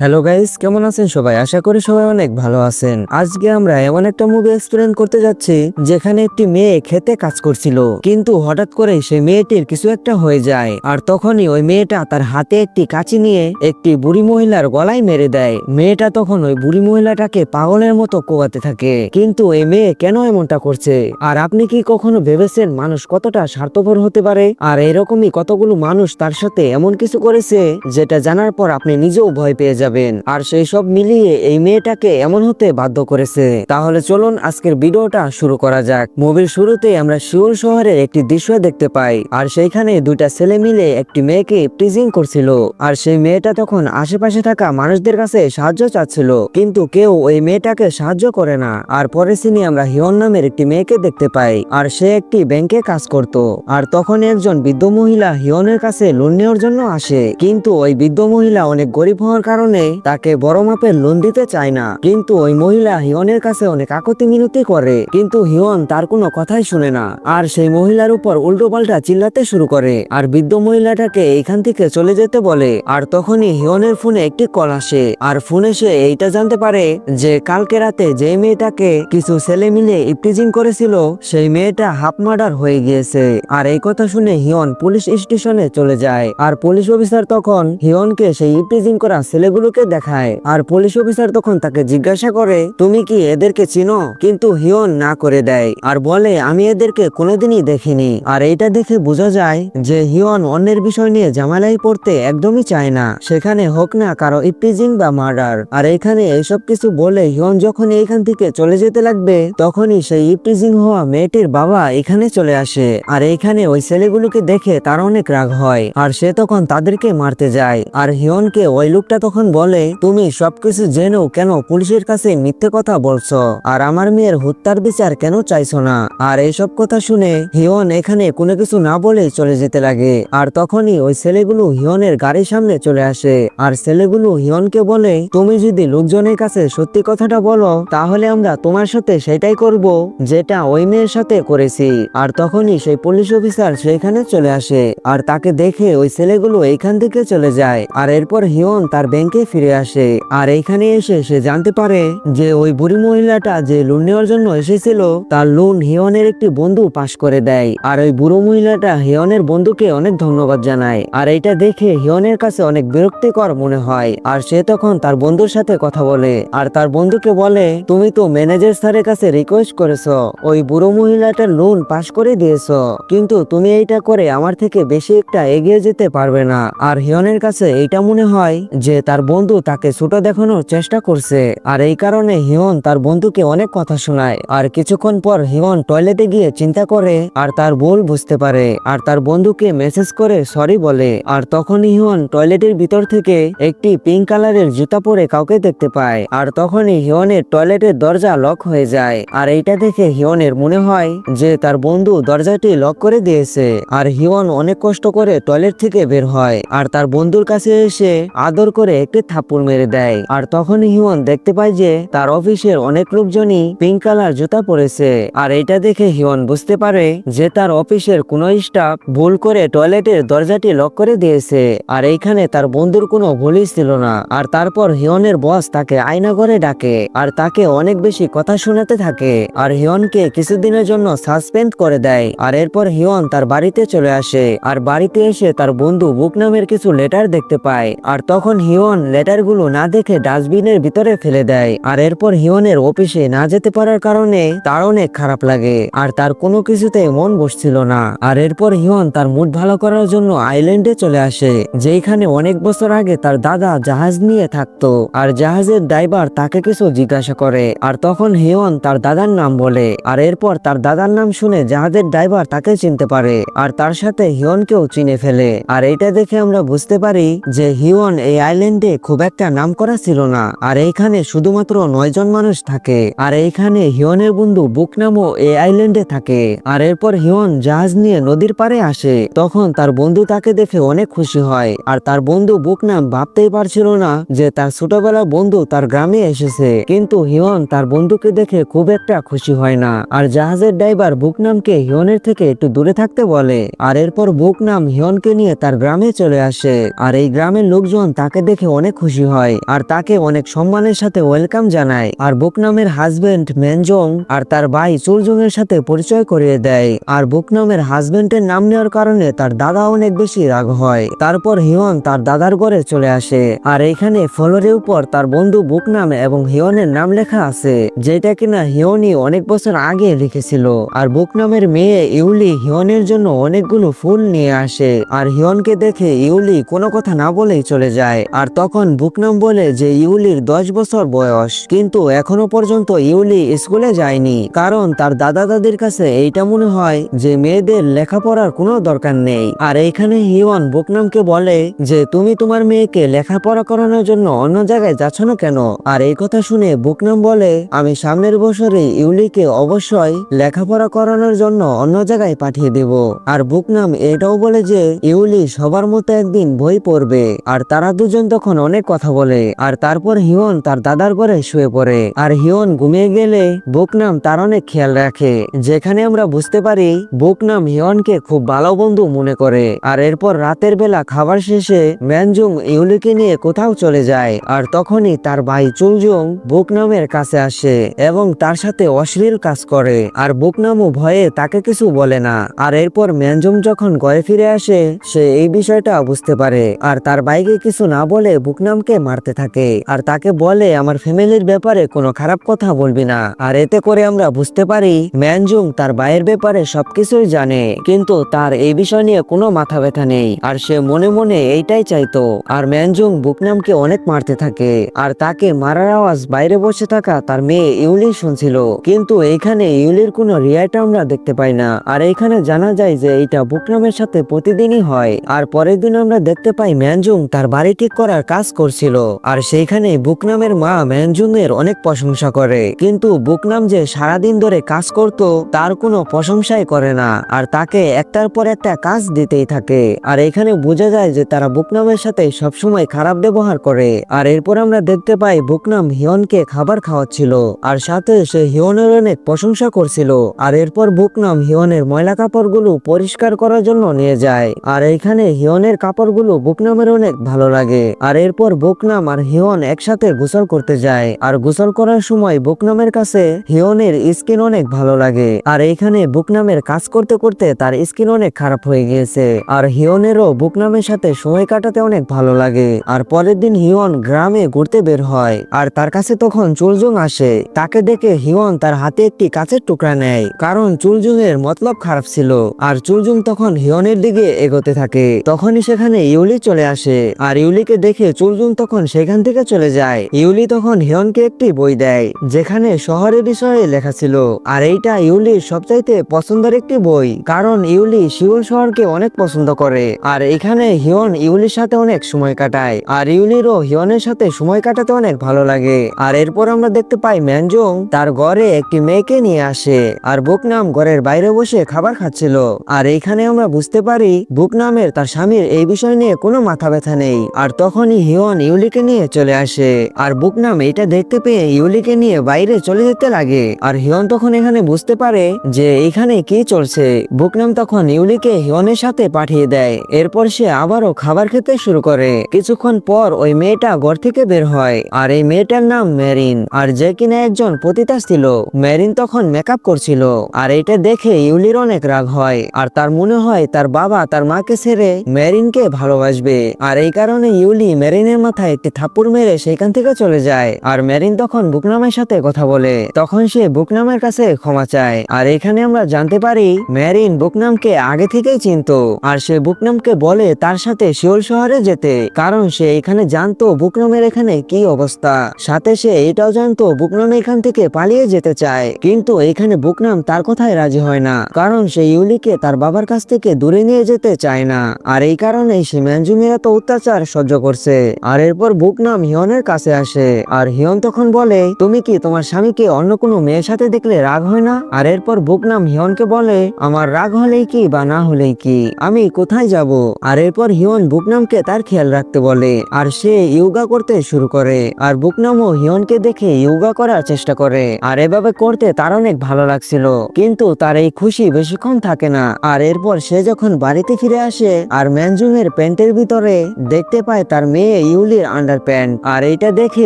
Hello guys কেমন আছেন সবাই? আশা করি সবাই অনেক ভালো আছেন। আজকে আমরা এমন একটা মুভি এক্সপ্লেন করতে যাচ্ছি, যেখানে একটি মেয়ে খেতে কাজ করছিল। কিন্তু হঠাৎ করে সেই মেয়েটির কিছু একটা হয়ে যায়। আর তখনই ওই মেয়েটা তার হাতে একটি কাঁচি নিয়ে একটি বুড়ি মহিলার গলায় মেরে দেয়। মেয়েটা তখন ওই বুড়ি মহিলাটাকে পাগলের মতো কোয়াতে থাকে। কিন্তু এই মেয়ে কেন এমনটা করছে? আর আপনি কি কখনো ভেবেছেন মানুষ কতটা স্বার্থপর হতে পারে? আর এরকমই কতগুলো মানুষ তার সাথে এমন কিছু করেছে, যেটা জানার পর আপনি নিজেও ভয় পেয়ে যাবেন। আর সেই সব মিলিয়ে এই মেয়েটাকে এমন হতে বাধ্য করেছে। তাহলে চলুন আজকের ভিডিওটা শুরু করা যাক। মুভির শুরুতে আমরা শিওল শহরের একটি দৃশ্য দেখতে পাই। আর সেইখানে দুইটা ছেলে মিলে একটি মেয়েকে প্রিজিং করছিল। আর সেই মেয়েটা তখন আশেপাশে থাকা মানুষদের কাছে সাহায্য চাচ্ছিল। কিন্তু কেউ ওই মেয়েটাকে সাহায্য করে না। আর পরে সিনে আমরা হিয়ন নামের একটি মেয়েকে দেখতে পাই। আর সে একটি ব্যাংকে কাজ করত। আর তখন একজন বৃদ্ধ মহিলা হিয়নের কাছে লোন নেওয়ার জন্য আসে। কিন্তু ওই বৃদ্ধ মহিলা অনেক গরিব হওয়ার কারণে তাকে বড় মাপের লোন দিতে চায় না। কিন্তু ওই মহিলা হিয়নের কাছে অনেক আকতি মিনতি করে। কিন্তু হিয়ন তার কোনো কথাই শুনে না। আর সেই মহিলার উপর উল্টো পাল্টা চিল্লাতে শুরু করে। আর বৃদ্ধ মহিলাটাকে এইখান থেকে চলে যেতে বলে। আর তখনই হিয়নের ফোনে একটি কল আসে। আর ফোনে সে এইটা জানতে পারে যে কালকে রাতে যে মেয়েটাকে কিছু ছেলে মিলে ইপটিজিং করেছিল, সেই মেয়েটা হাফ মার্ডার হয়ে গিয়েছে। আর এই কথা শুনে হিয়ন পুলিশ স্টেশনে চলে যায়। আর পুলিশ অফিসার তখন হিয়নকে সেই ইপটিজিং করা ছেলেগুলোকে দেখায়। আর পুলিশ অফিসার তখন তাকে জিজ্ঞাসা করে, তুমি কি এদেরকে চিনো? কিন্তু হিয়ন না করে দেয়। আর বলে, আমি এদেরকে কোনোদিনই দেখিনি। আর এইটা দেখে বোঝা যায় যে হিয়ন অন্যের বিষয় নিয়ে জামালাই পড়তে একদমই চায় না। সেখানে হোক না কারও ইপটিজিং বা মার্ডার। আর এখানে এইসব কিছু বলে হিয়ন যখন এইখান থেকে চলে যেতে লাগবে, তখনই সেই ইপটিজিং হওয়া মেয়েটির বাবা এখানে চলে আসে। আর এইখানে ওই ছেলেগুলোকে দেখে তার অনেক রাগ হয়। আর সে তখন তাদেরকে মারতে যায়। আর হিয়নকে ওই লোকটা তখন বলে, তুমি সবকিছু জেনেও কেন? পুলিশের কাছে মিথ্যে কথা বলছো। আর আমার মেয়ের হত্যার বিচার কেন চাইছো না? আর এইসব কথা শুনে হিয়ন এখানে কোনো কিছু না বলে চলে যেতে লাগে। আর তখনই ওই ছেলেগুলো হিয়নের গাড়ির সামনে চলে আসে। আর ছেলেগুলো হিয়নকে বলে, তুমি যদি লোকজনের কাছে সত্যি কথাটা বলো, তাহলে আমরা তোমার সাথে সেটাই করব যেটা ওই মেয়ের সাথে করেছি। আর তখনই সেই পুলিশ অফিসার সেখানে চলে আসে। আর তাকে দেখে ওই ছেলেগুলো এইখান থেকে চলে যায়। আর এরপর হিয়ন তার ব্যাংকে ফিরে আসে। আর এইখানে এসে সে জানতে পারে যে ওই বুড়ি মহিলাটা যে লোন নেওয়ার জন্য এসেছিল, তার লোন হিয়নের একটি বন্ধু পাশ করে দেয়। আর ওই বুড়ো মহিলাটা হিয়নের বন্ধুকে অনেক ধন্যবাদ জানায়। আর এইটা দেখে হিয়নের কাছে অনেক বিরক্তিকর মনে হয়। আর সে তখন তার বন্ধুর সাথে কথা বলে। আর তার বন্ধুকে বলে, তুমি তো ম্যানেজার স্যারের কাছে রিকোয়েস্ট করেছ। ওই বুড়ো মহিলাটার লোন পাশ করে দিয়েছ। কিন্তু তুমি এইটা করে আমার থেকে বেশি একটা এগিয়ে যেতে পারবে না। আর হিয়নের কাছে এইটা মনে হয় যে তার বন্ধু তাকে ছোট দেখানোর চেষ্টা করছে। আর এই কারণে হিয়ন তার বন্ধুকে অনেক কথা শোনায়। আর কিছুক্ষণ পর হিয়ন টয়লেটে গিয়ে চিন্তা করে, আর তার ভুল বুঝতে পারে। আর তার বন্ধুকে মেসেজ করে সরি বলে। আর তখনই হিয়ন টয়লেটের ভিতর থেকে একটি পিঙ্ক কালারের জুতা পরে কাউকে দেখতে পায়। আর তখনই হিয়নের টয়লেটের দরজা লক হয়ে যায়। আর এইটা দেখে হিয়নের মনে হয় যে তার বন্ধু দরজাটি লক করে দিয়েছে। আর হিয়ন অনেক কষ্ট করে টয়লেট থেকে বের হয়। আর তার বন্ধুর কাছে এসে আদর করে একটি থাপ্পড় মেরে দেয়। আর তখনই হিয়ন দেখতে পায় যে তার অফিসের অনেক লোকজনই পিঙ্ক কালার জুতা পরেছে। আর এটা দেখে হিয়ন বুঝতে পারে যে তার অফিসের কোনো স্টাফ ভুল করে টয়লেটের দরজাটি লক করে দিয়েছে। আর এইখানে তার বন্ধুর কোনো ভুলই ছিল না। আর তারপর হিয়নের বস তাকে আয়না ঘরে ডাকে আর তাকে অনেক বেশি কথা শোনাতে থাকে। আর হিয়নকে কিছুদিনের জন্য সাসপেন্ড করে দেয়। আর এরপর হিয়ন তার বাড়িতে চলে আসে। আর বাড়িতে এসে তার বন্ধু বুক নামের কিছু লেটার দেখতে পায়। আর তখন হিয়ন লেটারগুলো না দেখে ডাস্টবিনের ভিতরে ফেলে দেয়। আর এরপর হিয়নের অফিসে না যেতে পারার কারণে তার অনেক খারাপ লাগে। আর তার কোনো কিছুতে মন বসছিল না। আর এরপর হিয়ন তার মুড ভালো করার জন্য আইল্যান্ডে চলে আসে যেখানে অনেক বছর আগে তার দাদা জাহাজ নিয়ে থাকতো। আর জাহাজের ড্রাইভার তাকে কিছু জিজ্ঞাসা করে। আর তখন হিয়ন তার দাদার নাম বলে। আর এরপর তার দাদার নাম শুনে জাহাজের ড্রাইভার তাকে চিনতে পারে। আর তার সাথে হিয়নকেও চিনে ফেলে। আর এটা দেখে আমরা বুঝতে পারি যে হিয়ন এই আইল্যান্ডে খুব একটা নাম করা ছিল না। আর এইখানে শুধুমাত্র নয় জন মানুষ থাকে। আর এইখানে হিয়নের বন্ধু বুক নামও এই আইল্যান্ডে থাকে। আর এরপর হিয়ন জাহাজ নিয়ে নদীর পারে আসে। তখন তার বন্ধু তাকে দেখে অনেক খুশি হয়। আর তার বন্ধু বুক নাম ভাবতেই পারছিল না যে তার ছোটবেলা বন্ধু তার গ্রামে এসেছে। কিন্তু হিয়ন তার বন্ধুকে দেখে খুব একটা খুশি হয় না। আর জাহাজের ড্রাইভার বুক নামকে হিয়নের থেকে একটু দূরে থাকতে বলে। আর এরপর বুক নাম হিয়নকে নিয়ে তার গ্রামে চলে আসে। আর এই গ্রামের লোকজন তাকে দেখে অনেক অনেক খুশি হয় আর তাকে অনেক সম্মানের সাথে ওয়েলকাম জানায় আর বুকনামের হাজবেন্ড মেনজং আর তার ভাই চুলজং এর সাথে পরিচয় করিয়ে দেয় আর বুকনামের হাজবেন্ডের নাম নেওয়ার কারণে তার দাদা অনেক বেশি রাগ হয়। তারপর হিয়ন তার দাদার ঘরে চলে আসে আর এখানে ফ্লোরের উপর তার বন্ধু বুকনাম এবং হিয়নের নাম লেখা আছে, যেটা কিনা হিয়নই অনেক বছর আগে লিখেছিল। আর বুকনামের মেয়ে ইউলি হিয়নের জন্য অনেকগুলো ফুল নিয়ে আসে, আর হিয়নকে দেখে ইউলি কোনো কথা না বলেই চলে যায়। আর তখন বুকনাম বলে যে ইউলির দশ বছর বয়স, কিন্তু এখনও পর্যন্ত ইউলি স্কুলে যায়নি। কারণ তার দাদা দাদির কাছে এইটা মনে হয় যে মেয়েদের লেখাপড়ার কোনো দরকার নেই। আর এইখানে হিয়ন বুকনামকে বলে যে, তুমি তোমার মেয়েকে লেখাপড়া করানোর জন্য অন্য জায়গায় যাচ্ছ না কেন? আর এই কথা শুনে বুকনাম বলে, আমি সামনের বছরে ইউলিকে অবশ্যই লেখাপড়া করানোর জন্য অন্য জায়গায় পাঠিয়ে দেব। আর বুকনাম এটাও বলে যে, ইউলি সবার মতো একদিন বই পড়বে, আর তারা দুজন তখন অনেক কথা বলে, আর তারপর হিয়ন তার দাদার ঘরে শুয়ে পড়ে। আর হিয়ন ঘুমিয়ে গেলে বুকনাম তার অনেক খেয়াল রাখে, যেখানে আমরা বুঝতে পারি বুকনাম হিয়নকে খুব ভালো বন্ধু মনে করে। আর এরপর রাতের বেলা খাবার শেষে ম্যানজুং ইউলিকে নিয়ে কোথাও চলে যায়, আর তখনই তার ভাই চুলজুং বুকনামের কাছে আসে এবং তার সাথে অশ্লীল কাজ করে, আর বুকনামও ভয়ে তাকে কিছু বলে না। আর এরপর ম্যানজুং যখন ঘরে ফিরে আসে, সে এই বিষয়টা বুঝতে পারে, আর তার ভাইকে কিছু না বলে বুকনামকে মারতে থাকে। আর তাকে বলে, আমার ফ্যামিলির ব্যাপারে কোনো খারাপ কথা বলবি না। আর এতে করে আমরা বুঝতে পারি, ম্যানজুং তার ভাইয়ের ব্যাপারে সবকিছুই জানে, কিন্তু তার এই বিষয় নিয়ে কোনো মাথা ব্যথা নেই। আর সে মনে মনে এইটাই চাইতো। আর ম্যানজুং বুকনামকে অনেক মারতে থাকে। আর তাকে মারার আওয়াজ বাইরে বসে থাকা তার মেয়ে ইউলি শুনছিল। কিন্তু এইখানে ইউলির কোনো রিয়াইট আমরা দেখতে পাই না। আর এইখানে জানা যায় যে এইটা বুকনামের সাথে প্রতিদিনই হয়। আর পরের দিন আমরা দেখতে পাই ম্যানজুং তার বাড়ি ঠিক করার কাজ করছিল। আর সেইখানে বুকনামের মা ম্যানজুং এর অনেক প্রশংসা করে। কিন্তু বুকনাম যে সারাদিন ধরে কাজ করত, তার কোনো প্রশংসাই করে না। আর তাকে একটার পর একটা কাজ দিতেই থাকে। আর এখানে বোঝা যায় যে তারা বুকনামের সাথে সবসময় খারাপ ব্যবহার করে। আর এরপর আমরা দেখতে পাই বুকনাম হিয়নকে খাবার খাওয়াচ্ছিল। আর সাথে সে হিয়নের অনেক প্রশংসা করছিল। আর এরপর বুকনাম হিয়নের ময়লা কাপড়গুলো পরিষ্কার করার জন্য নিয়ে যায়। আর এইখানে হিয়নের কাপড়গুলো বুকনামের অনেক ভালো লাগে। আর এরপর বুকনাম আর হিয়ন একসাথে গোসল করতে যায়। আর গোসল করার সময় বুকনামের কাছে হিয়নের স্কিন অনেক ভালো লাগে। আর এইখানে বুকনামের কাজ করতে করতে তার স্কিন অনেক খারাপ হয়ে গিয়েছে। আর হিয়নেরও বুকনামের সাথে সময় কাটাতে অনেক ভালো লাগে। আর পরের দিন হিয়ন গ্রামে ঘুরতে বের হয়। আর তার কাছে তখন চুলজুং আসে। তাকে দেখে হিয়ন তার হাতে একটি কাঁচের টুকরা নেয়। কারণ চুলজুং এর মতলব খারাপ ছিল। আর চুলজুং তখন হিয়নের দিকে এগোতে থাকে। তখনই সেখানে ইউলি চলে আসে। আর ইউলিকে দেখে চুলজুং তখন সেখান থেকে চলে যায়। ইউলি তখন হিয়নকে একটি বই দেয়, যেখানে শহরের বিষয়ে লেখা ছিল। আর এইটা ইউলির সবচাইতে পছন্দের একটি বই, কারণ ইউলি শিউল শহরকে অনেক পছন্দ করে। আর এখানে হিয়ন ইউলির সাথে অনেক সময় কাটায়, আর ইউলিরও হিয়নের সাথে সময় কাটাতে অনেক ভালো লাগে। আর এরপর আমরা দেখতে পাই ম্যানজং তার ঘরে একটি মেয়েকে নিয়ে আসে, আর বুকনাম ঘরের বাইরে বসে খাবার খাচ্ছিল। আর এইখানে আমরা বুঝতে পারি, বুকনামের তার স্বামীর এই বিষয় নিয়ে কোনো মাথা ব্যথা নেই। আর তখনই হিয়ন ইউলিকে নিয়ে চলে আসে। আর বুকনাম এটা দেখতে পেয়ে ইউলিকে নিয়ে বাইরে চলে যেতে লাগে। আর হিয়ন তখন এখানে বুঝতে পারে যে এখানে কি চলছে। বুকনাম তখন ইউলিকে হিয়নের সাথে পাঠিয়ে দেয়। এরপর সে আবারও খাবার খেতে শুরু করে। কিছুক্ষণ পর ওই মেয়েটা ঘর থেকে বের হয়। আর এই মেয়েটার নাম মেরিন। আর যে কিনা একজন পতিতা ছিল মেরিন তখন মেকআপ করছিল। আর এটা দেখে ইউলির অনেক রাগ হয়। আর তার মনে হয় তার বাবা তার মাকে ছেড়ে মেরিনকে ভালোবাসবে। আর এই কারণে ইউলি মেরিনের মাথায় একটি থাপ্পড় মেরে সেখান থেকে চলে যায়। আর মেরিন তখন বুকনামের সাথে কথা বলে। তখন সে বুকনামের কাছে ক্ষমা চায়। আর এখানে আমরা জানতে পারি, মেরিন বুকনামকে আগে থেকেই চিনতো। আর সে বুকনামকে বলে তার সাথে শিওল শহরে যেতে। কারণ সে এখানে জানতো বুকনামের এখানে কি অবস্থা। সাথে সে এটাও জানতো বুকনাম এখান থেকে পালিয়ে যেতে চায়। কিন্তু এখানে বুকনাম তার কথায় রাজি হয় না। কারণ সে ইউলিকে তার বাবার কাছ থেকে দূরে নিয়ে যেতে চায় না। আর এই কারণে সে ম্যানজুমের এত অত্যাচার সহ্য করছে। আর এরপর বুকনাম হিয়নের কাছে আসে। আর হিয়ন তখন বলে, তুমি কি তোমার স্বামীকে অন্য কোনো মেয়ের সাথে দেখলে রাগ হয় না? আর এরপর বুকনাম হিয়নকে বলে, আমার রাগ হলেই কি বা না হলেই কি? আমি কোথায় যাব? আর এরপর হিয়ন বুকনামকে তার খেয়াল রাখতে বলে, আর সে ইয়োগা করতে শুরু করে। আর বুকনামও হিয়নকে দেখে ইয়োগা করার চেষ্টা করে। আর এভাবে করতে তার অনেক ভালো লাগছিল। কিন্তু তার এই খুশি বেশিক্ষণ থাকে না। আর এরপর সে যখন বাড়িতে ফিরে আসে, আর ম্যানজুমের প্যান্টের ভিতরে দেখতে পায় তার মেয়ে ইউলির আন্ডার প্যান্ট আর এইটা দেখে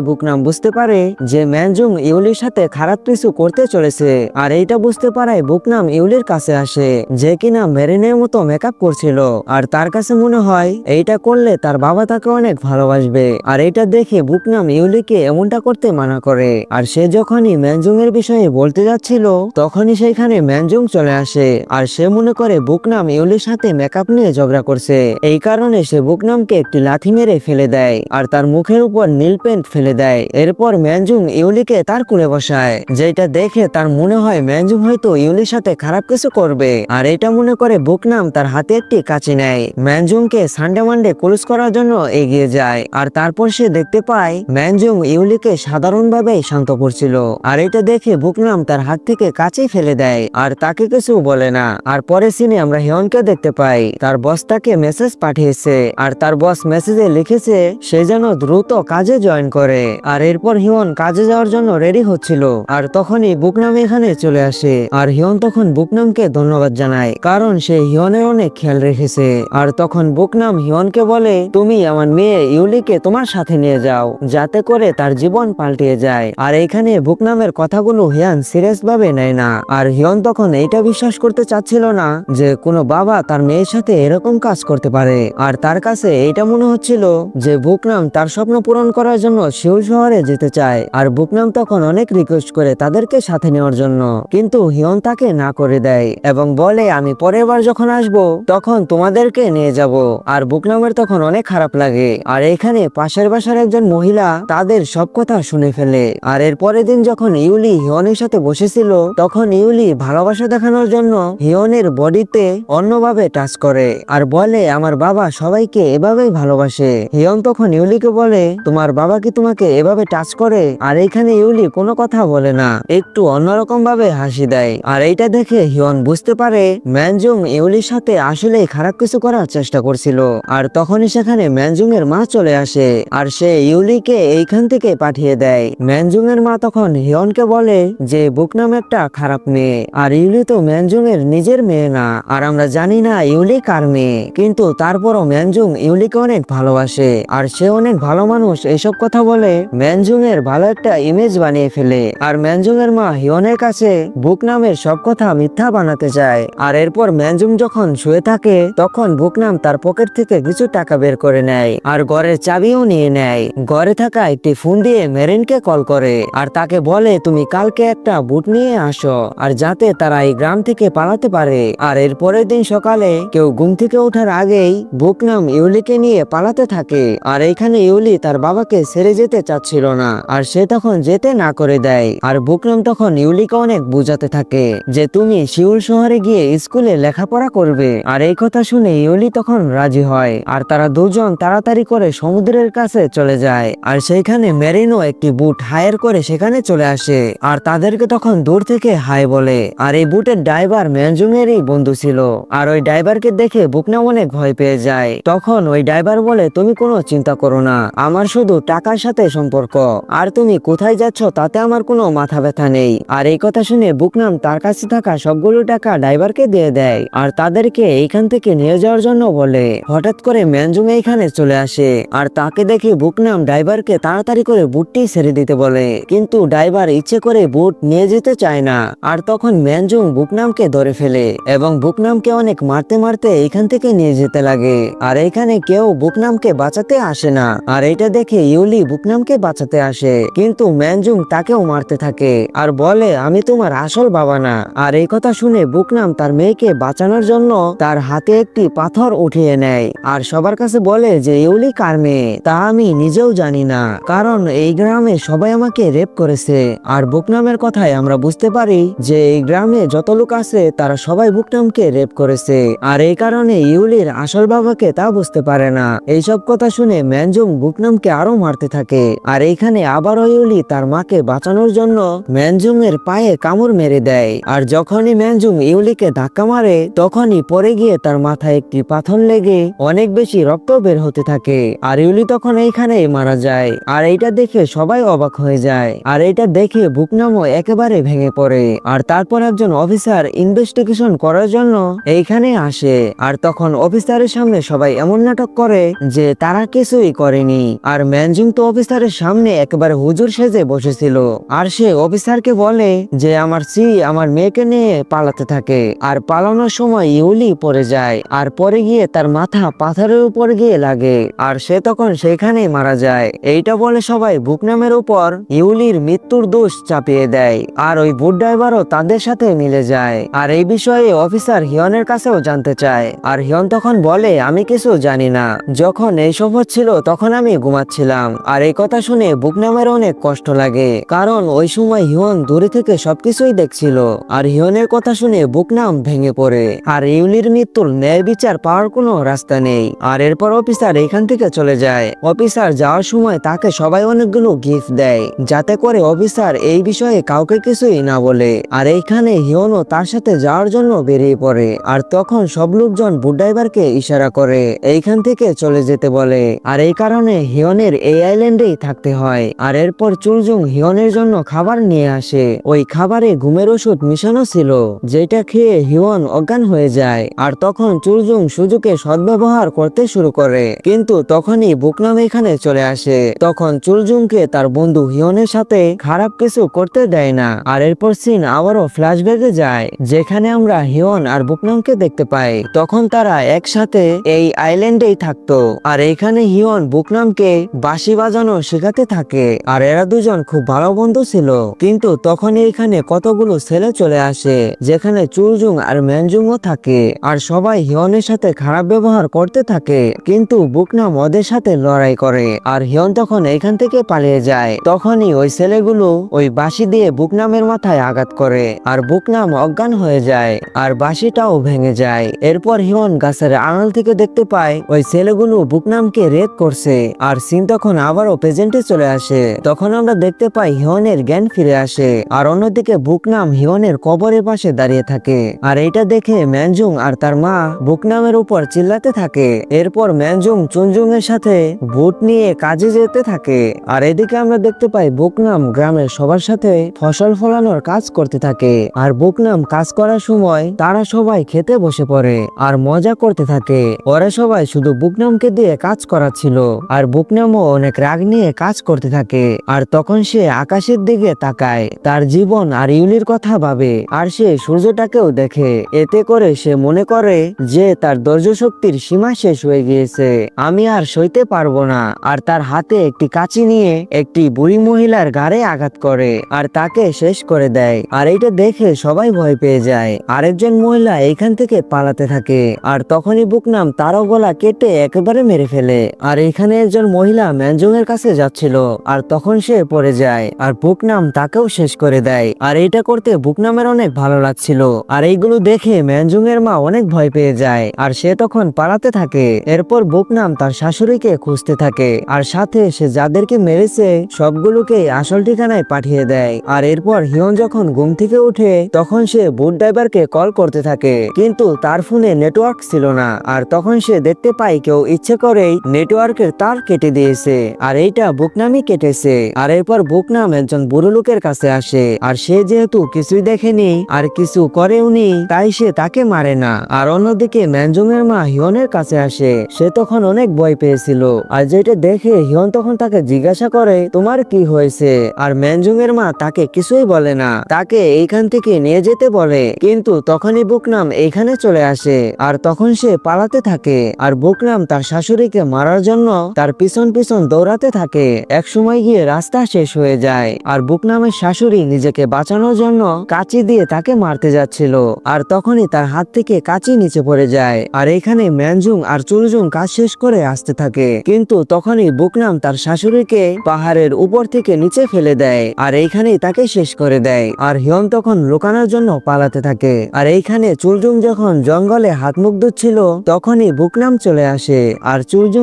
বুকনাম বুঝতে পারে যে ম্যানজুং ইউলির সাথে খারাপ কিছু করতে চলেছে। আর এইটা বুঝতে পারায় বুকনাম ইউলির কাছে আসে, যে কিনা মেরিনের মতো মেকআপ করছিল। আর তার কাছে মনে হয়, এইটা করলে তার বাবা তাকে অনেক ভালোবাসবে। আর এইটা দেখে বুকনাম ইউলিকে এমনটা করতে মানা করে। আর সে যখনই ম্যানজুং এর বিষয়ে বলতে যাচ্ছিল, তখনই সেখানে ম্যানজুং চলে আসে। আর সে মনে করে বুকনাম ইউলির সাথে মেকআপ নিয়ে ঝগড়া করছে। এই কারণে সে বুকনামকে একটি লাথি মেরে ফেলে দেয় আর তার মুখের উপর নীল পেন্ট ফেলে দেয়। এরপর ম্যানজুং ইউলিকে তার কুলে বসায় যেটা দেখে তার মনে হয় ম্যানজুং হয়তো ইউলির সাথে খারাপ কিছু করবে, আর এটা মনে করে বুকনাম তার হাতে একটি কাঁচি নেয়। ম্যানজুংকে সানডে মানডে ক্লোজ করার জন্য এগিয়ে যায়, আর তারপর সে দেখতে পায় ম্যানজুং ইউলিকে সাধারণভাবে শান্ত করছিল, আর এটা দেখে বুকনাম তার হাত থেকে কাঁচি ফেলে দেয়, আর তাকে কিছু বলে না। আর পরে সিনে আমরা হিয়নকে দেখতে পাই, তার বস তাকে মেসেজ পাঠিয়েছে, আর তার বস মেসেজে লিখেছে সে যেন দ্রুত কাজে জয়েন করে। আর এরপর হিয়ন কাজে যাওয়ার জন্য রেডি হচ্ছিল। আর তখনই বুকনাম এখানে চলে আসে। আর হিয়ন তখন বুকনামকে ধন্যবাদ জানায়, কারণ সে হিয়নের অনেক খেয়াল রেখেছে। আর তখন বুকনাম হিয়নকে বলে, তুমি আমার মেয়ে ইউলিকে তোমার সাথে নিয়ে যাও, যাতে করে তার জীবন পাল্টিয়ে যায়। আর এখানে বুকনামের কথাগুলো হিয়ান সিরিয়াস ভাবে নেয় না। আর হিয়ন তখন এইটা বিশ্বাস করতে চাচ্ছিল না যে কোনো বাবা তার মেয়ের সাথে এরকম কাজ করতে পারে। আর তার কাছে এইটা মনে হচ্ছিল যে বুকনাম তার স্বপ্ন পূরণ করার জন্য শিউল শহরে যেতে চায়। আর বুকনাম তখন অনেক রিকোয়েস্ট করে তাদেরকে সাথে নেওয়ার জন্য। কিন্তু হিয়ন তাকে না করে দেয় এবং বলে, আমি পরের বার যখন আসব, তখন তোমাদেরকে নিয়ে যাব। আর বুকনামের তখন অনেক খারাপ লাগে। আর এখানে পাশের বাসার একজন মহিলা তাদের সব কথা শুনে ফেলে। আর এর পরের দিন যখন ইউলি হিয়নের সাথে বসেছিল, তখন ইউলি ভালোবাসা দেখানোর জন্য হিয়নের বডিতে অন্যভাবে টাচ করে। আর বলে, আমার বাবা সবাইকে এভাবেই ভালোবাসে। হিয়ন তখন ইউলিকে বলে, তোমার বাবা কি তোমাকে এভাবে টাচ করে? আর এখানে ইউলি কোনো কথা বলে না, একটু অন্যরকম ভাবে হাসি দেয়। আর এইটা দেখে হিয়ন বুঝতে পারে, ম্যানজুং ইউলির সাথে আসলে খারাপ কিছু করার চেষ্টা করছিল। আর তখনই সেখানে ম্যানজুং এর মা চলে আসে, আর সে ইউলিকে এইখান থেকে পাঠিয়ে দেয়। ম্যানজুং এর মা তখন হিয়নকে বলে, যে বুক নাম একটা খারাপ মেয়ে। আর ইউলি তো ম্যানজুং এর নিজের মেয়ে না। আর আমরা জানি না ইউলি কার মেয়ে, কিন্তু তারপরও ম্যানজুং ইউলিকে অনেক ভালোবাসে। আর সে অনেক ভালো মানুষ, এসব কথা বলে ম্যানজুং এর ভালো একটা ইমেজ বানিয়ে ফেলে। আর ম্যানজুং এর মা হিয়নের কাছে বুক নামের সব কথা মিথ্যা বানাতে চায় আর এরপর ম্যানজুং যখন শুয়ে থাকে, তখন বুকনাম তার পকেট থেকে কিছু টাকা বের করে নেয় আর ঘরের চাবিও নিয়ে নেয়। ঘরে থাকা একটি ফোন দিয়ে মেরিনকে কল করে আর তাকে বলে, তুমি কালকে একটা বুট নিয়ে আসো আর যাতে তারা এই গ্রাম থেকে পালাতে পারে। আর এর পরের দিন সকালে কেউ ঘুম থেকে ওঠার আগেই বুকনাম ইউলিকে নিয়ে পালাতে থাকে। আর এইখানে ইউলি তার বাবাকে ছেড়ে যেতে চাচ্ছিল না, আর সে তখন যেতে না করে দেয়। আর বুকনাম তখন ইউলিকে অনেক বুঝাতে থাকে যে তুমি শিউল শহরে গিয়ে স্কুলে লেখাপড়া করবে। আর এই কথা শুনে ইউলি তখন রাজি হয়, আর তারা দুজন তাড়াতাড়ি করে সমুদ্রের কাছে চলে যায়। আর সেইখানে মেরিনো একটি বুট হায়ার করে সেখানে চলে আসে, আর তাদেরকে তখন দূর থেকে হাই বলে। আর এই বুটের ড্রাইভার ম্যানজুংয়েরই বন্ধু ছিল। আর ওই ড্রাইভারকে দেখে বুকনাম অনেক ভয় পেয়ে যায়। তখন ওই ড্রাইভার বলে, তুমি কোনো চিন্তা করো না। আমার শুধু টাকার সাথে সম্পর্ক। আর তুমি কোথায় যাচ্ছ তাতে আমার কোনো মাথা ব্যথা নেই। আর এই কথা শুনে বুকনাম তার কাছে থাকা সবগুলো টাকা ড্রাইভারকে দিয়ে দেয় আর তাদেরকে এইখান থেকে নিয়ে যাওয়ার জন্য বলে। হঠাৎ করে ম্যানজুং এইখানে চলে আসে আর তাকে দেখে বুকনাম ড্রাইভারকে তাড়াতাড়ি করে বুটটি ছেড়ে দিতে বলে। কিন্তু ড্রাইভার ইচ্ছে করে বুট নিয়ে যেতে চায় না। আর তখন ম্যানজুং বুকনামকে ধরে ফেলে এবং বুকনামকে অনেক মারতে মারতে এইখান থেকে নিয়ে যেতে লাগে। আর এখানে কেউ বুকনামকে বাঁচাতে আসে না। আর এটা দেখে ইউলি বুকনামকে বাঁচাতে আসে। কিন্তু ম্যানজুং তাকেও মারতে থাকে। আর বলে, আমি তোমার আসল বাবা না। আর এই কথা শুনে বুকনাম তার মেয়েকে বাঁচানোর জন্য তার হাতে একটি পাথর উঠিয়ে নেয়। আর সবার কাছে বলে যে, ইউলি কার মেয়ে? তা আমি নিজেও জানি না। কারণ এই গ্রামে সবাই আমাকে রেপ করেছে। আর বুকনামের কথায় আমরা বুঝতে পারি যে, এই গ্রামে যত লোক আছে, তারা সবাই বুকনামকে রেপ করেছে। আর এই কারণে ইউলির আসল বাবাকে তা বুঝতে পারে না। এইসব কথা শুনে ম্যানজুং বুকনামকে আরও মারতে থাকে। আর এইখানে আবারও ইউলি তার মাকে বাঁচানোর জন্য ম্যানজুং এর পায়ে কামড় মেরে দেয়। আর যখনই ম্যানজুং ইউলিকে ধাক্কা মারে, তখনই পরে গিয়ে তার মাথায় একটি পাথর লেগে অনেক বেশি রক্ত বের হতে থাকে। আর ইউলি তখন এইখানেই মারা যায়। আর এইটা দেখে সবাই অবাক হয়ে যায়। আর এটা দেখে বুকনামও একেবারে ভেঙে পড়ে। আর তারপর একজন অফিসার ইনভেস্টিগেশন করার জন্য এইখানে আসে। আর তখন অফিসারের সামনে সবাই এমন নাটক করে যে তারা কিছুই করেনি। আর ম্যানজুং তো অফিসারের সামনে একেবারে হুজুর সেজে বসেছিল। আর সে অফিসারকে বলে যে আমার সি আমার মেয়েকে নিয়ে পালাতে থাকে। আর পালানোর সময় ইউলি পড়ে যায়। আর পরে গিয়ে তার মাথা পাথরের উপর গিয়ে লাগে। আর সে তখন সেখানেই মারা যায়। এইটা বলে সবাই বুক নামের উপর ইউলির মৃত্যুর দোষ চাপিয়ে দেয়। আর ওই বুট ড্রাইভারও তাদের সাথে মিলে যায়। আর এই বিষয়ে অফিসার হিয়নের কাছেও জানতে চায়। আর হিয়ন তখন বলে, আমি কিছু জানি না। যখন এইসব হচ্ছিল তখন আমি ঘুমাচ্ছিলাম। আর এই কথা শুনে বুক নামের অনেক কষ্ট লাগে, কারণ ওই সময় হিয়ন দূরে থেকে সবকিছুই দেখছিল। আর হিয়নের কথা শুনে বুক নাম ভেঙে পড়ে। আর ইউলির মৃত্যুর ন্যায় বিচার পাওয়ার কোনো রাস্তা নেই। আর এরপর অফিসার এখান থেকে চলে যায়। অফিসার যাওয়ার সময় তাকে সবাই অনেকগুলো গিফট দেয়, যাতে করে অফিসার এই বিষয়ে কাউকে কিছুই না বলে। আর এইখানে হিয়নও তার সাথে যাওয়ার জন্য বেরিয়ে পড়ে। আর তখন সব লোকজন বুট ড্রাইভারকে ইশারা করে, এইখান থেকে চলে যেতে বলে। আর এই কারণে হিয়নের এই আইল্যান্ডেই থাকতে হয়। আর এরপর চুলজুং হিয়নের জন্য খাবার নিয়ে আসে। ওই খাবারে ঘুমের ওষুধ মিশানো ছিল, যেটা খেয়ে হিয়ন অজ্ঞান হয়ে যায়। আর তখন চুলজুং সুযোগে সদ্ব্যবহার করতে শুরু করে। কিন্তু তখনই বুকনাম এখানে চলে আসে। তখন চুলজুংকে তার বন্ধু হিয়নের সাথে খারাপ কিছু করতে দেয় না। আর এরপর সিন আবারও ফ্ল্যাশব্যাকে যায়, যেখানে আমরা হিয়ন আর বুকনামকে দেখতে পাই। তখন তারা একসাথে এই আইল্যান্ডেই থাকতো। আর এইখানে হিয়ন বুকনামকে বাঁশি বাজানো শেখাতে থাকে। আর এরা দুজন খুব ভালো বন্ধু ছিল। কিন্তু তখন এখানে কতগুলো ছেলে চলে আসে, যেখানে চুলজুং আর ম্যানজুংও থাকে। আর সবাই হিয়নের সাথে খারাপ ব্যবহার করতে থাকে। কিন্তু বুকনাম ওদের সাথে লড়াই করে। আর হিয়ন তখন এখান থেকে পালিয়ে যায়। তখনই ওই ছেলেগুলো ওই বাঁশি দিয়ে বুকনামের মাথায় আঘাত করে। আর বুকনাম অজ্ঞান হয়ে যায়। আর বাঁশিটাও ভেঙে যায়। এরপর হিয়ন গাছের আড়াল থেকে দেখতে পায়, ওই ছেলেগুলো বুকনামকে রেড করছে। আর সিন তখন আবারও প্রেজেন্টে চলে আসে। তখন আমরা দেখতে পাই হিয়নের জ্ঞান ফিরে আসে। আর অন্যদিকে বুকনাম হিওনের কবরের পাশে দাঁড়িয়ে থাকে। আর এটা দেখে ম্যানজুং আর তার মা বুকনামের উপর চিল্লাতে থাকে। এরপর ম্যানজুং চুনজুং এর সাথে বুট নিয়ে কাজে যেতে থাকে। আর এদিকে আমরা দেখতে পাই বুকনাম গ্রামের সবার সাথে ফসল ফলানোর কাজ করতে থাকে। আর বুকনাম কাজ করার সময় তারা সবাই খেতে বসে পড়ে। আর মজা করতে থাকে। ওরা সবাই শুধু বুকনামকে দিয়ে কাজ করাচ্ছিল আর বুকনামও অনেক রাগ নিয়ে কাজ করতে থাকে। আর তখন সে আকাশের দিকে তাকায়। তার জীবন আর ইউলির কথা ভাবে। আর সে সূর্যটাকেও দেখে। এতে করে সে মনে করে যে তার ধৈর্য শক্তির সীমা শেষ হয়ে গিয়েছে। আমি আর সইতে পারব না। আর তার হাতে একটি কাঁচি নিয়ে একটি বুড়ি মহিলার গাড়ে আঘাত করে। আর তাকে শেষ করে দেয়। আর এটা দেখে সবাই ভয় পেয়ে যায়। আরেকজন মহিলা এখান থেকে পালাতে থাকে। আর তখনই বুকনাম তারও গলা কেটে একেবারে মেরে ফেলে। আর এখানে একজন মহিলা ম্যানজুং এর কাছে যাচ্ছিল, আর তখন সে পড়ে যায়, আর বুকনাম তাকেও শেষ করে দেয়, আর এটা করতে বুকনামের অনেক ভালো লাগছিল, আর এইগুলো দেখে ম্যানজুং এর মা অনেক ভয় পেয়ে যায়, আর সে তখন পালাতে থাকে, এরপর বুকনাম তার শাশুড়িকে খুঁজতে থাকে, আর সাথে সে যাদেরকে মেরেছে সবগুলোকে আসল ঠিকানায় পাঠিয়ে দেয়, আর এরপর হিয়ন যখন ঘুম থেকে উঠে, তখন সে বুট ড্রাইভারকে কল করতে থাকে, কিন্তু তার ফোনে নেটওয়ার্ক ছিল না, আর তখন সে দেখতে পায় কেউ ইচ্ছে করেই নেটওয়ার্কের তার কেটে দিয়েছে, আর এইটা বুকনামই কেটেছে। আর এরপর বুকনাম একজন বুড়ো লোকের কাছে আসে, আর সে যেহেতু কিছুই দেখেনি, আর কিছু করেওনি তাই সে তাকে মারে না। আর অন্যদিকে ম্যানজুংয়ের মা হিয়নের কাছে আসে, সে তখন অনেক ভয় পেয়েছিল। আর যেটা দেখে হিয়ন তখন তাকে জিজ্ঞাসা করে, তোমার কি হয়েছে? আর ম্যানজুংয়ের মা তাকে কিছুই বলে না, তাকে এইখান থেকে নিয়ে যেতে বলে। কিন্তু তখনই বুকনাম এইখানে চলে আসে, আর তখন সে পালাতে থাকে। আর বুকনাম তার শাশুড়িকে মারার জন্য তার পিছন পিছন দৌড়াতে থাকে। এক সময় গিয়ে রাস্তা শেষ হয়ে যায় আর বুকনামের শাশুড়ি নিজেকে বাঁচানোর জন্য কাঁচি দিয়ে তাকে মারতে যাচ্ছিল। আর তখনই তার হাত থেকে কাঁচি নিচে পড়ে যায় আর এখানে ম্যানজুং আর চুলজুং কাজ শেষ করে আসতে থাকে। কিন্তু তখনই বুকনাম তার শাশুড়িকে পাহাড়ের উপর থেকে নিচে ফেলে দেয় আর এইখানেই তাকে শেষ করে দেয়। আর হিয়ন তখন লুকানোর জন্য পালাতে থাকে। আর এইখানে চুলজুং যখন জঙ্গলে হাত মুখ ধুচ্ছিল, তখনই বুকনাম চলে আসে। আর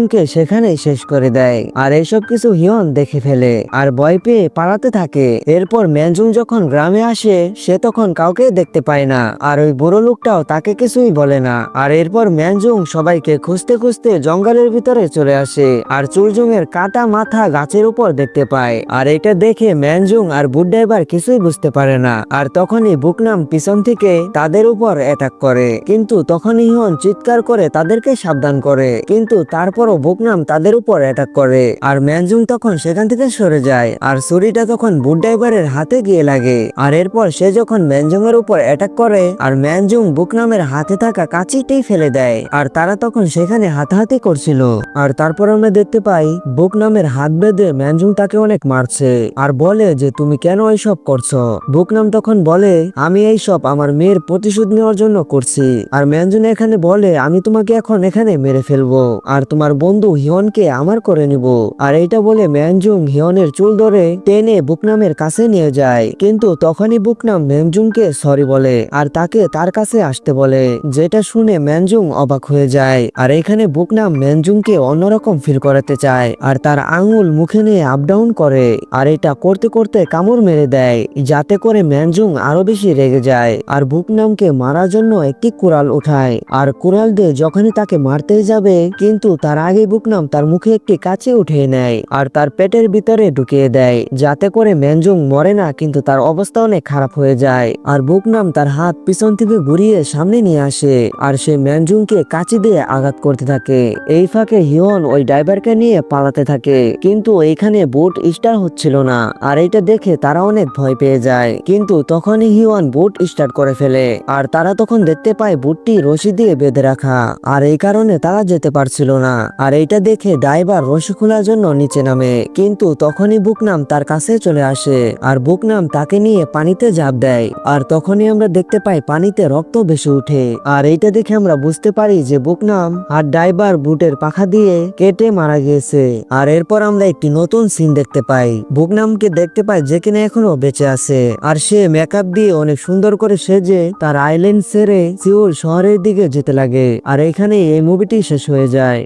চুলজুংকে সেখানেই শেষ করে দেয়। আর এইসব কিছু হিয়ন দেখে ফেলে আর ভয় পেয়ে পালাতে থাকে। এরপর ম্যানজুং যখন গ্রামে আসে, সে তখন কাউকে দেখতে পায় না। আর ওই বুড়ো লোকটাও তাকে কিছুই বলে না। আর এরপর ম্যানজুং সবাইকে খুঁজতে খুঁজতে জঙ্গলের ভিতরে চলে আসে আর চুলজুং এর কাটা মাথা গাছের উপর দেখতে পায়। আর এটা দেখে ম্যানজুং আর বুড ড্রাইভার কিছুই বুঝতে পারে না। আর তখনই বুকনাম পিছন থেকে তাদের উপর অ্যাটাক করে। কিন্তু তখনই হিয়ন চিৎকার করে তাদেরকে সাবধান করে। কিন্তু তারপরও বুকনাম তাদের উপর অ্যাটাক করে। আর ম্যানজুং তখন সেখান থেকে সরে যায়, আর ছুরিটা তখন বুট ড্রাইভারের হাতে গিয়ে লাগে। আর এরপর সে যখন ম্যানজুং এর উপর অ্যাটাক করে, আর ম্যানজুং বুকনামের হাতে থাকা কাঁচিটাই ফেলে দেয়, আর তারা তখন সেখানে হাতাহাতি করছিল। আর তারপর আমরা দেখতে পাই বুকনামের হাত বেঁধে ম্যানজুং তাকে অনেক মারছে, আর বলে যে, তুমি কেন এইসব করছ? বুকনাম তখন বলে, আমি এই সব আমার মেয়ের প্রতিশোধ নেওয়ার জন্য করছি। আর ম্যানজুন এখানে বলে, আমি তোমাকে এখন এখানে মেরে ফেলব। আর তোমার বন্ধু হিয়নকে আমার করে নিব। আর এটা বলে ম্যানজুং হিয়নের চুল ধরে টেনে বুকনামের কাছে নিয়ে যায়। কিন্তু তখনই বুকনাম ম্যানজুংকে সরি বলে আর তাকে তার কাছে আসতে বলে, যেটা শুনে ম্যানজুং অবাক হয়ে যায়। আর এখানে বুকনাম ম্যানজুংকে অন্যরকম ফিল করাতে চায় আর তার আঙুল মুখে নিয়ে আপ ডাউন করে আর এটা করতে করতে কামড় মেরে দেয়, যাতে করে ম্যানজুং আরও বেশি রেগে যায় আর বুকনামকে মারার জন্য একটি কুড়াল উঠায় আর কুড়াল দিয়ে যখনই তাকে মারতে যাবে, কিন্তু তার আগে বুকনাম তার মুখে একটি কাছে উঠিয়ে নেয় আর তার পেটের ভিতরে ঢুকিয়ে দেয়। যাতে করে ম্যানজুং মরে না, কিন্তু তার অবস্থা অনেক খারাপ হয়ে যায়। আর বুকনাম তার হাত পিছন থেকে ঘুরিয়ে সামনে নিয়ে আসে আর সে ম্যানজুংকে কাঁচি দিয়ে আঘাত করতে থাকে। এই ফাঁকে হিয়ন ওই ড্রাইভারকে নিয়ে পালাতে থাকে, কিন্তু এখানে বোট স্টার হচ্ছিল না আর এটা দেখে তারা অনেক ভয় পেয়ে যায়। কিন্তু তখনই হিওয়ান বোট স্টার্ট করে ফেলে আর তারা তখন দেখতে পায় বুটটি রশি দিয়ে বেঁধে রাখা, আর এই কারণে তারা যেতে পারছিল না। এইটা দেখে ড্রাইভার রশি খোলার জন্য নিচে নামে। কিন্তু তখনই বুকনাম তার কাছে চলে আসে আর বুকনাম তাকে নিয়ে পানিতে ঝাঁপ দেয়। আর তখনই আমরা দেখতে পাই পানিতে রক্ত ভেসে উঠে আর এইটা দেখে আমরা বুঝতে পারি যে বুকনাম আর ড্রাইভার বুটের পাখা দিয়ে কেটে মারা গিয়েছে। আর এরপর আমরা একটি নতুন সিন দেখতে পাই। বুকনামকে দেখতে পাই যে কিনা এখনও বেঁচে আছে। আর সে মেকআপ দিয়ে অনেক সুন্দর করে সেজে তার আইল্যান্ড সেরে সিউল শহরের দিকে যেতে লাগে। আর এখানে এই মুভিটি শেষ হয়ে যায়।